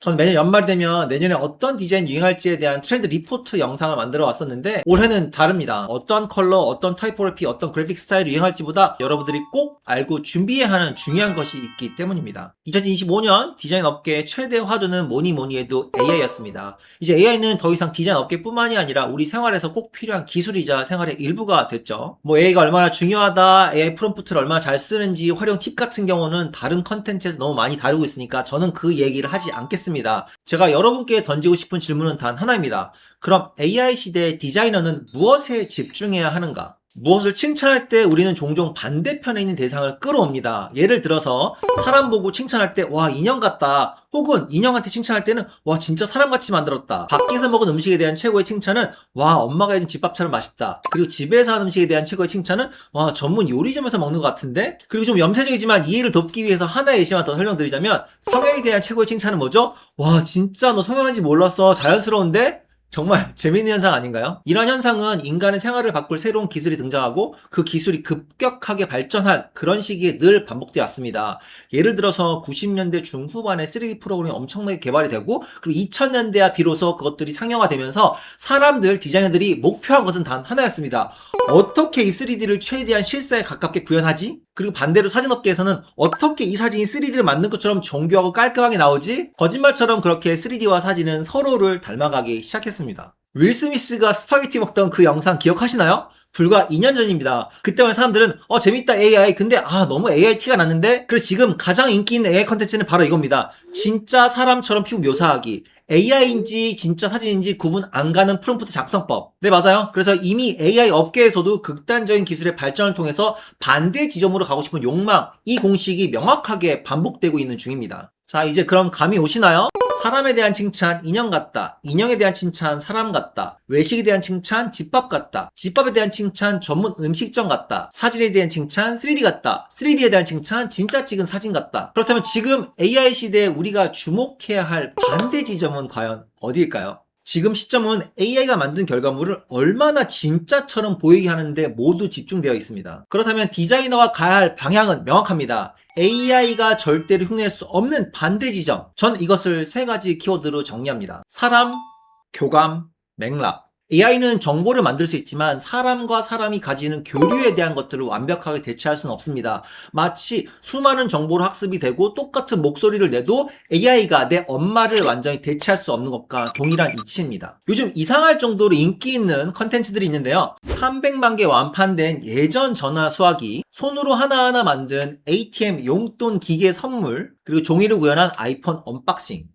저는 매년 연말이 되면 내년에 어떤 디자인 유행할지에 대한 트렌드 리포트 영상을 만들어 왔었는데 올해는 다릅니다. 어떤 컬러, 어떤 타이포그래피, 어떤 그래픽 스타일이 유행할지보다 여러분들이 꼭 알고 준비해야 하는 중요한 것이 있기 때문입니다. 2025년 디자인 업계의 최대 화두는 뭐니 뭐니 해도 AI였습니다. 이제 AI는 더 이상 디자인 업계뿐만이 아니라 우리 생활에서 꼭 필요한 기술이자 생활의 일부가 됐죠. 뭐 AI가 얼마나 중요하다, AI 프롬프트를 얼마나 잘 쓰는지 활용 팁 같은 경우는 다른 컨텐츠에서 너무 많이 다루고 있으니까 저는 그 얘기를 하지 않겠습니다. 제가 여러분께 던지고 싶은 질문은 단 하나입니다. 그럼 AI 시대의 디자이너는 무엇에 집중해야 하는가? 무엇을 칭찬할 때 우리는 종종 반대편에 있는 대상을 끌어옵니다. 예를 들어서 사람 보고 칭찬할 때 와 인형 같다 혹은 인형한테 칭찬할 때는 와 진짜 사람같이 만들었다. 밖에서 먹은 음식에 대한 최고의 칭찬은 와 엄마가 해준 집밥처럼 맛있다. 그리고 집에서 한 음식에 대한 최고의 칭찬은 와 전문 요리점에서 먹는 것 같은데 그리고 좀 염세적이지만 이해를 돕기 위해서 하나의 예시만 더 설명드리자면 성형에 대한 최고의 칭찬은 뭐죠? 와 진짜 너 성형한지 몰랐어 자연스러운데 정말 재밌는 현상 아닌가요? 이런 현상은 인간의 생활을 바꿀 새로운 기술이 등장하고 그 기술이 급격하게 발전할 그런 시기에 늘 반복되어 왔습니다. 예를 들어서 90년대 중후반에 3D 프로그램이 엄청나게 개발이 되고 그리고 2000년대야 비로소 그것들이 상용화되면서 사람들, 디자이너들이 목표한 것은 단 하나였습니다. 어떻게 이 3D를 최대한 실사에 가깝게 구현하지? 그리고 반대로 사진업계에서는 어떻게 이 사진이 3D를 만든 것처럼 정교하고 깔끔하게 나오지? 거짓말처럼 그렇게 3D와 사진은 서로를 닮아가기 시작했습니다. 윌 스미스가 스파게티 먹던 그 영상 기억하시나요? 불과 2년 전입니다. 그때만 사람들은 어 재밌다 AI 근데 아 너무 AI 티가 났는데 그래서 지금 가장 인기 있는 AI 컨텐츠는 바로 이겁니다. 진짜 사람처럼 피부 묘사하기. AI인지 진짜 사진인지 구분 안 가는 프롬프트 작성법. 네, 맞아요. 그래서 이미 AI 업계에서도 극단적인 기술의 발전을 통해서 반대 지점으로 가고 싶은 욕망, 이 공식이 명확하게 반복되고 있는 중입니다. 자, 이제 그럼 감이 오시나요? 사람에 대한 칭찬, 인형 같다. 인형에 대한 칭찬, 사람 같다. 외식에 대한 칭찬, 집밥 같다. 집밥에 대한 칭찬, 전문 음식점 같다. 사진에 대한 칭찬, 3D 같다. 3D에 대한 칭찬, 진짜 찍은 사진 같다. 그렇다면 지금 AI 시대에 우리가 주목해야 할 반대 지점은 과연 어디일까요? 지금 시점은 AI가 만든 결과물을 얼마나 진짜처럼 보이게 하는데 모두 집중되어 있습니다. 그렇다면 디자이너가 가야 할 방향은 명확합니다. AI가 절대로 흉내낼 수 없는 반대 지점. 전 이것을 세 가지 키워드로 정리합니다. 사람, 교감, 맥락. AI는 정보를 만들 수 있지만 사람과 사람이 가지는 교류에 대한 것들을 완벽하게 대체할 수는 없습니다. 마치 수많은 정보로 학습이 되고 똑같은 목소리를 내도 AI가 내 엄마를 완전히 대체할 수 없는 것과 동일한 이치입니다. 요즘 이상할 정도로 인기 있는 컨텐츠들이 있는데요. 300만 개 완판된 예전 전화 수화기, 손으로 하나하나 만든 ATM 용돈 기계 선물, 그리고 종이를 구현한 아이폰 언박싱.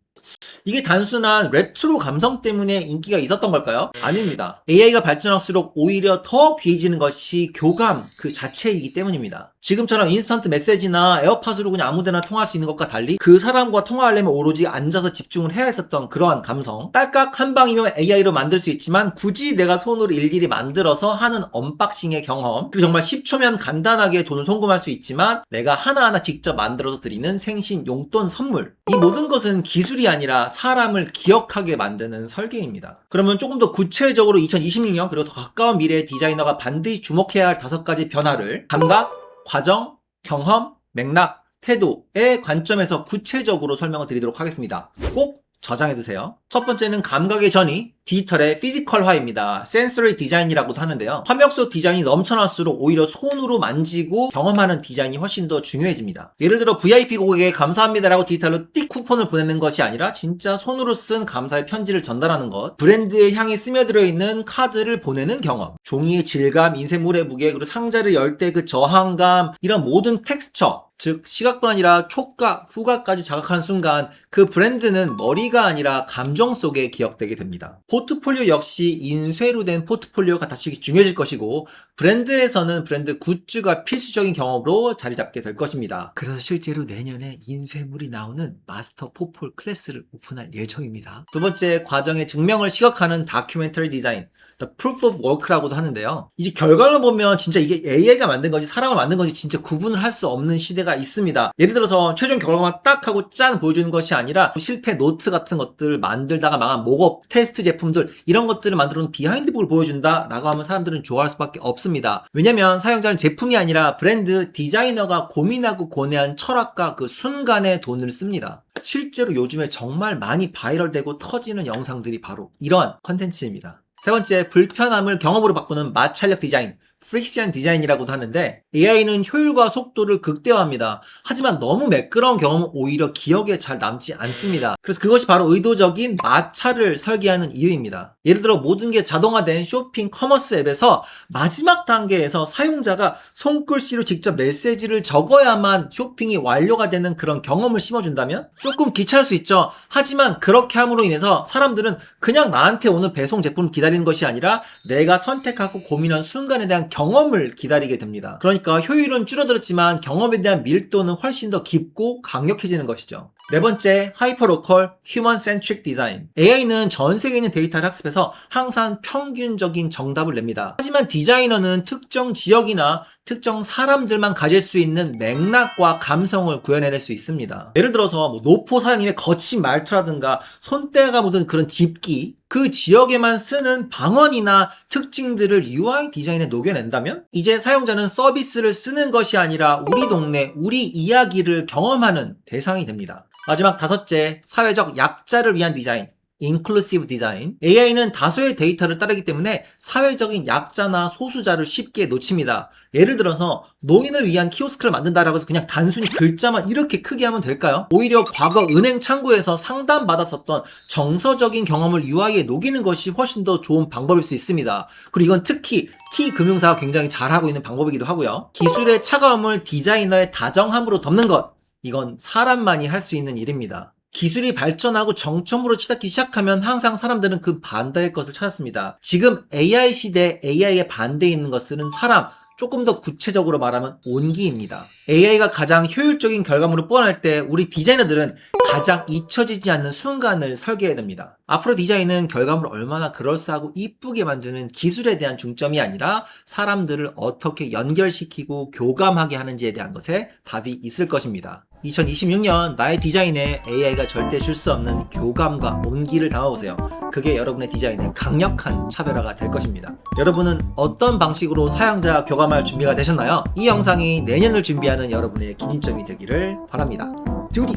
이게 단순한 레트로 감성 때문에 인기가 있었던 걸까요? 아닙니다. AI가 발전할수록 오히려 더 귀해지는 것이 교감 그 자체이기 때문입니다. 지금처럼 인스턴트 메시지나 에어팟으로 그냥 아무데나 통화할 수 있는 것과 달리 그 사람과 통화하려면 오로지 앉아서 집중을 해야 했었던 그러한 감성. 딸깍 한 방이면 AI로 만들 수 있지만 굳이 내가 손으로 일일이 만들어서 하는 언박싱의 경험. 그리고 정말 10초면 간단하게 돈을 송금할 수 있지만 내가 하나하나 직접 만들어서 드리는 생신 용돈 선물. 이 모든 것은 기술이 아니라 사람을 기억하게 만드는 설계입니다. 그러면 조금 더 구체적으로 2026년 그리고 더 가까운 미래의 디자이너가 반드시 주목해야 할 다섯 가지 변화를 감각, 과정, 경험, 맥락, 태도의 관점에서 구체적으로 설명을 드리도록 하겠습니다. 꼭 저장해 두세요. 첫 번째는 감각의 전이 디지털의 피지컬화입니다. 센서리 디자인이라고도 하는데요. 화면 속 디자인이 넘쳐날수록 오히려 손으로 만지고 경험하는 디자인이 훨씬 더 중요해집니다. 예를 들어 VIP 고객에게 감사합니다라고 디지털로 띡 쿠폰을 보내는 것이 아니라 진짜 손으로 쓴 감사의 편지를 전달하는 것, 브랜드의 향이 스며들어 있는 카드를 보내는 경험, 종이의 질감, 인쇄물의 무게, 그리고 상자를 열 때 그 저항감, 이런 모든 텍스처, 즉 시각뿐 아니라 촉각, 후각까지 자극하는 순간 그 브랜드는 머리가 아니라 감정 속에 기억되게 됩니다. 포트폴리오 역시 인쇄로 된 포트폴리오가 다시 중요해질 것이고 브랜드에서는 브랜드 굿즈가 필수적인 경험으로 자리 잡게 될 것입니다. 그래서 실제로 내년에 인쇄물이 나오는 마스터 포폴 클래스를 오픈할 예정입니다. 두 번째 과정의 증명을 시각하는 다큐멘터리 디자인 The Proof of Work라고도 하는데요. 이제 결과를 보면 진짜 이게 AI가 만든 건지 사람을 만든 건지 진짜 구분을 할 수 없는 시대가 있습니다. 예를 들어서 최종 결과만 딱 하고 짠 보여주는 것이 아니라 실패 노트 같은 것들 만들다가 망한 목업 테스트 제품들 이런 것들을 만들어 놓은 비하인드북을 보여준다라고 하면 사람들은 좋아할 수밖에 없습니다. 왜냐면 사용자는 제품이 아니라 브랜드 디자이너가 고민하고 고뇌한 철학과 그 순간에 돈을 씁니다. 실제로 요즘에 정말 많이 바이럴되고 터지는 영상들이 바로 이런 컨텐츠입니다. 세 번째, 불편함을 경험으로 바꾸는 마찰력 디자인. 프릭시한 디자인이라고도 하는데 AI는 효율과 속도를 극대화합니다. 하지만 너무 매끄러운 경험은 오히려 기억에 잘 남지 않습니다. 그래서 그것이 바로 의도적인 마찰을 설계하는 이유입니다. 예를 들어 모든 게 자동화된 쇼핑 커머스 앱에서 마지막 단계에서 사용자가 손글씨로 직접 메시지를 적어야만 쇼핑이 완료가 되는 그런 경험을 심어준다면 조금 귀찮을 수 있죠. 하지만 그렇게 함으로 인해서 사람들은 그냥 나한테 오는 배송 제품을 기다리는 것이 아니라 내가 선택하고 고민한 순간에 대한 경험을 기다리게 됩니다. 그러니까 효율은 줄어들었지만 경험에 대한 밀도는 훨씬 더 깊고 강력해지는 것이죠. 네 번째, 하이퍼로컬 휴먼 센트릭 디자인. AI는 전 세계에 있는 데이터를 학습해서 항상 평균적인 정답을 냅니다. 하지만 디자이너는 특정 지역이나 특정 사람들만 가질 수 있는 맥락과 감성을 구현해낼 수 있습니다. 예를 들어서 뭐 노포 사장님의 거친 말투라든가 손때가 묻은 그런 집기, 그 지역에만 쓰는 방언이나 특징들을 UI 디자인에 녹여낸다면 이제 사용자는 서비스를 쓰는 것이 아니라 우리 동네, 우리 이야기를 경험하는 대상이 됩니다. 마지막 다섯째, 사회적 약자를 위한 디자인. 인클루시브 디자인. AI는 다수의 데이터를 따르기 때문에 사회적인 약자나 소수자를 쉽게 놓칩니다. 예를 들어서 노인을 위한 키오스크를 만든다라고 해서 그냥 단순히 글자만 이렇게 크게 하면 될까요? 오히려 과거 은행 창구에서 상담받았었던 정서적인 경험을 UI에 녹이는 것이 훨씬 더 좋은 방법일 수 있습니다. 그리고 이건 특히 T 금융사가 굉장히 잘하고 있는 방법이기도 하고요. 기술의 차가움을 디자이너의 다정함으로 덮는 것. 이건 사람만이 할 수 있는 일입니다. 기술이 발전하고 정점으로 치닫기 시작하면 항상 사람들은 그 반대의 것을 찾았습니다. 지금 AI 시대 AI의 반대에 있는 것은 사람, 조금 더 구체적으로 말하면 온기입니다. AI가 가장 효율적인 결과물을 뻔할 때 우리 디자이너들은 가장 잊혀지지 않는 순간을 설계해야 됩니다. 앞으로 디자인은 결과물을 얼마나 그럴싸하고 이쁘게 만드는 기술에 대한 중점이 아니라 사람들을 어떻게 연결시키고 교감하게 하는지에 대한 것에 답이 있을 것입니다. 2026년 나의 디자인에 AI가 절대 줄 수 없는 교감과 온기를 담아보세요. 그게 여러분의 디자인의 강력한 차별화가 될 것입니다. 여러분은 어떤 방식으로 사용자 교감할 준비가 되셨나요? 이 영상이 내년을 준비하는 여러분의 기준점이 되기를 바랍니다. 듀디!